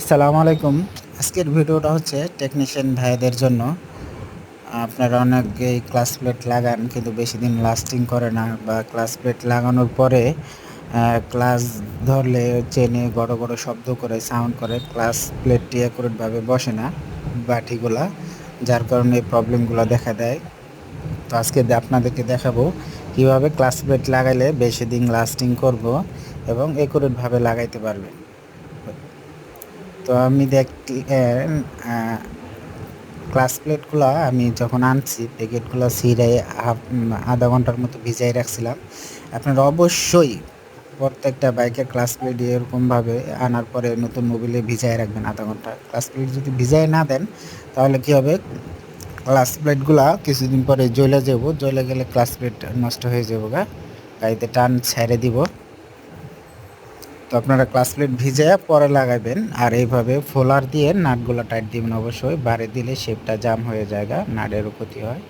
আসসালামু আলাইকুম। আজকের ভিডিওটা হচ্ছে টেকনিশিয়ান ভাইদের জন্য। আপনারা অনেকেই ক্লাস প্লেট লাগান, কিন্তু বেশি দিন লাস্টিং করে না বা ক্লাস প্লেট লাগানোর পরে ক্লাস ধরলে চেনে বড় বড় শব্দ করে সাউন্ড করে ক্লাস প্লেটটি অ্যাকুরেটভাবে বসে না বাটিগুলা, যার কারণে এই প্রবলেমগুলো দেখা দেয়। তো আজকে আপনাদেরকে দেখাবো কীভাবে ক্লাস প্লেট লাগাইলে বেশি দিন লাস্টিং করব এবং একুরেটভাবে লাগাইতে পারবেন। তো আমি দেখি ক্লাস প্লেটগুলো আমি যখন আনছি প্যাকেটগুলো হাফ আধা ঘণ্টার মতো ভিজাই রাখছিলাম। আপনারা অবশ্যই প্রত্যেকটা বাইকের ক্লাস প্লেট এরকমভাবে আনার পরে নতুন মোবিলে ভিজাই রাখবেন আধা ঘণ্টা। ক্লাস প্লেট যদি ভিজাই না দেন, তাহলে কী হবে? ক্লাস প্লেটগুলা কিছুদিন পরে জ্বলে যাব। জ্বলে গেলে ক্লাস প্লেট নষ্ট হয়ে যাব গা। গাড়িতে টান ছেড়ে দিব। তো আপনারা ক্লাস প্লেট ভিজে পরে লাগাবেন আর এইভাবে ফোলার দিয়ে নাটগুলো টাইট দিবেন। অবশ্যই বাড়ি দিলে শেপটা জাম হয়ে যায় নাটেরও ক্ষতি হয়।